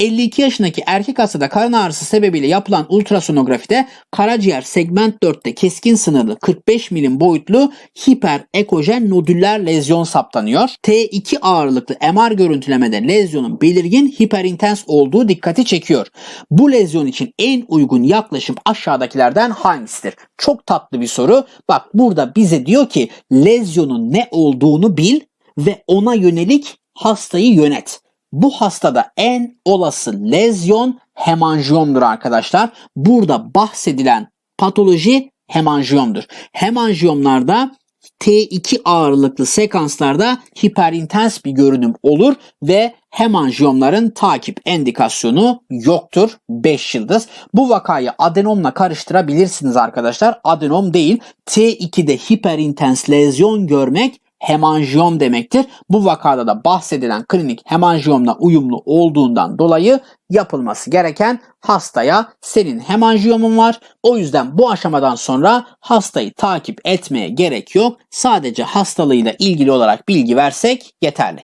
52 yaşındaki erkek hastada karın ağrısı sebebiyle yapılan ultrasonografide karaciğer segment 4'te keskin sınırlı 45 milim boyutlu hiper ekojen nodüller lezyon saptanıyor. T2 ağırlıklı MR görüntülemede lezyonun belirgin hiperintens olduğu dikkati çekiyor. Bu lezyon için en uygun yaklaşım aşağıdakilerden hangisidir? Çok tatlı bir soru. Bak burada bize diyor ki lezyonun ne olduğunu bil ve ona yönelik hastayı yönet. Bu hastada en olası lezyon hemanjiyomdur arkadaşlar. Burada bahsedilen patoloji hemanjiyomdur. Hemanjiyomlarda T2 ağırlıklı sekanslarda hiperintens bir görünüm olur ve hemanjiyomların takip endikasyonu yoktur. 5 yıldız. Bu vakayı adenomla karıştırabilirsiniz arkadaşlar. Adenom değil. T2'de hiperintens lezyon görmek hemanjiyom demektir. Bu vakada da bahsedilen klinik hemanjiyomla uyumlu olduğundan dolayı yapılması gereken hastaya senin hemanjiyomun var. O yüzden bu aşamadan sonra hastayı takip etmeye gerek yok. Sadece hastalığıyla ilgili olarak bilgi versek yeterli.